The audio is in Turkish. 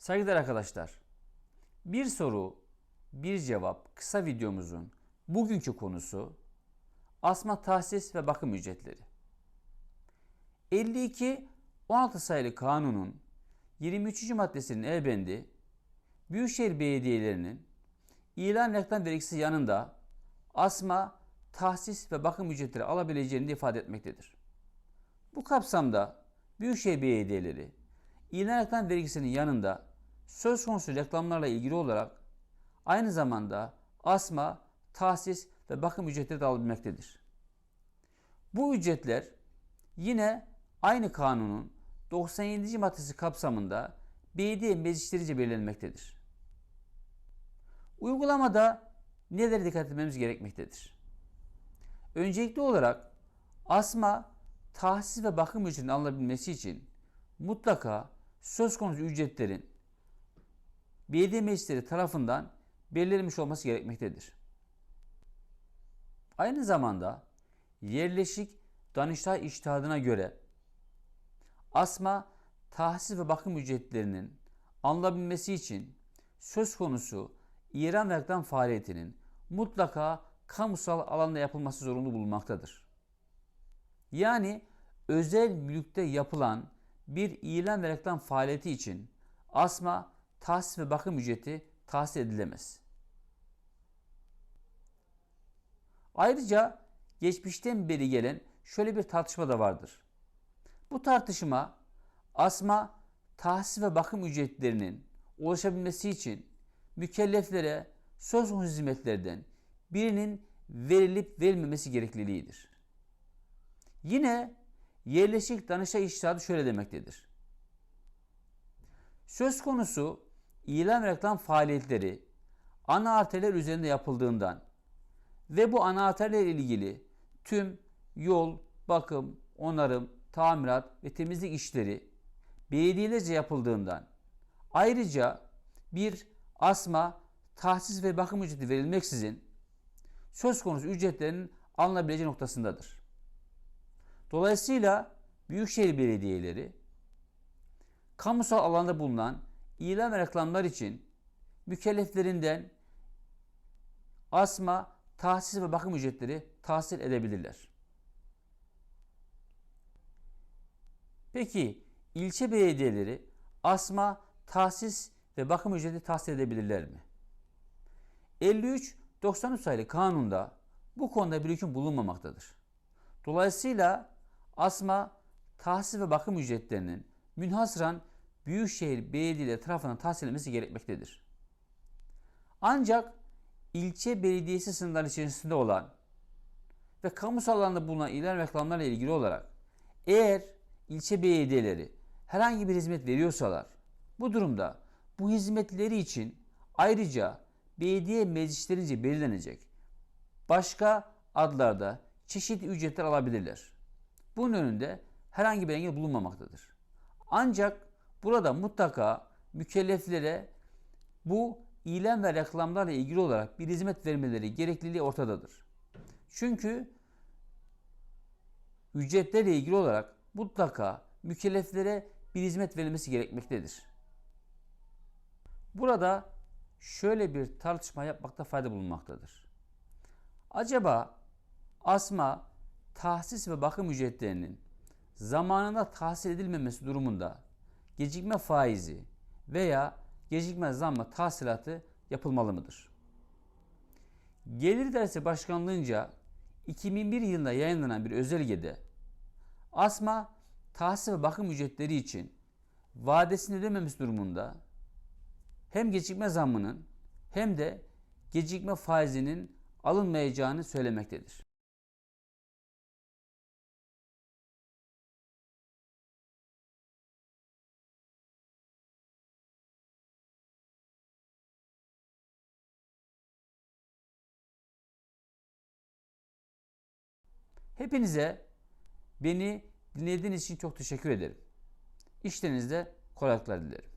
Saygıdeğer arkadaşlar, bir soru, bir cevap kısa videomuzun bugünkü konusu asma tahsis ve bakım ücretleri. 52 16 sayılı kanunun 23. maddesinin elbendi Büyükşehir Belediyelerinin ilan reklam vergisi yanında asma, tahsis ve bakım ücretleri alabileceğini de ifade etmektedir. Bu kapsamda Büyükşehir Belediyeleri ilan reklam vergisinin yanında söz konusu reklamlarla ilgili olarak aynı zamanda asma, tahsis ve bakım ücretleri de alabilmektedir. Bu ücretler yine aynı kanunun 97. maddesi kapsamında belediye meclislerince belirlenmektedir. Uygulamada nelere dikkat etmemiz gerekmektedir? Öncelikli olarak asma, tahsis ve bakım ücretinin alınabilmesi için mutlaka söz konusu ücretlerin belediye meclisleri tarafından belirlenmiş olması gerekmektedir. Aynı zamanda yerleşik Danıştay iştihadına göre asma, tahsis ve bakım ücretlerinin alınabilmesi için söz konusu İran ve reklam faaliyetinin mutlaka kamusal alanda yapılması zorunlu bulunmaktadır. Yani özel mülkte yapılan bir ilan ve reklam faaliyeti için asma, tahsis ve bakım ücreti tahsis edilemez. Ayrıca geçmişten beri gelen şöyle bir tartışma da vardır. Bu tartışma asma, tahsis ve bakım ücretlerinin ulaşabilmesi için mükelleflere söz konusu hizmetlerden birinin verilip verilmemesi gerekliliğidir. Yine yerleşik Danıştay İştihadı şöyle demektedir. Söz konusu ilan reklam faaliyetleri ana arterler üzerinde yapıldığından ve bu ana arterler ilgili tüm yol, bakım, onarım, tamirat ve temizlik işleri belediyelerce yapıldığından ayrıca bir asma, tahsis ve bakım ücreti verilmeksizin söz konusu ücretlerin alınabileceği noktasındadır. Dolayısıyla büyükşehir belediyeleri kamusal alanda bulunan ilan ve reklamlar için mükelleflerinden asma, tahsis ve bakım ücretleri tahsil edebilirler. Peki ilçe belediyeleri asma, tahsis ve bakım ücreti tahsil edebilirler mi? 53 93 sayılı kanunda bu konuda bir hüküm bulunmamaktadır. Dolayısıyla asma, tahsis ve bakım ücretlerinin münhasıran Büyükşehir Belediyeleri tarafından tahsil edilmesi gerekmektedir. Ancak ilçe belediyesi sınırları içerisinde olan ve kamusal alanda bulunan ilan reklamlarla ilgili olarak eğer ilçe belediyeleri herhangi bir hizmet veriyorsalar bu durumda bu hizmetleri için ayrıca belediye meclislerince belirlenecek başka adlarda çeşitli ücretler alabilirler. Bunun önünde herhangi bir engel bulunmamaktadır. Ancak burada mutlaka mükelleflere bu ilan ve reklamlarla ilgili olarak bir hizmet vermeleri gerekliliği ortadadır. Çünkü ücretlerle ilgili olarak mutlaka mükelleflere bir hizmet verilmesi gerekmektedir. Burada şöyle bir tartışma yapmakta fayda bulunmaktadır. Acaba asma, tahsis ve bakım ücretlerinin zamanında tahsil edilmemesi durumunda gecikme faizi veya gecikme zammı tahsilatı yapılmalı mıdır? Gelir İdaresi Başkanlığı'nca 2001 yılında yayınlanan bir özelgede asma, tahsis ve bakım ücretleri için vadesini ödememesi durumunda hem gecikme zammının hem de gecikme faizinin alınmayacağını söylemektedir. Hepinize beni dinlediğiniz için çok teşekkür ederim. İşlerinizde kolaylıklar dilerim.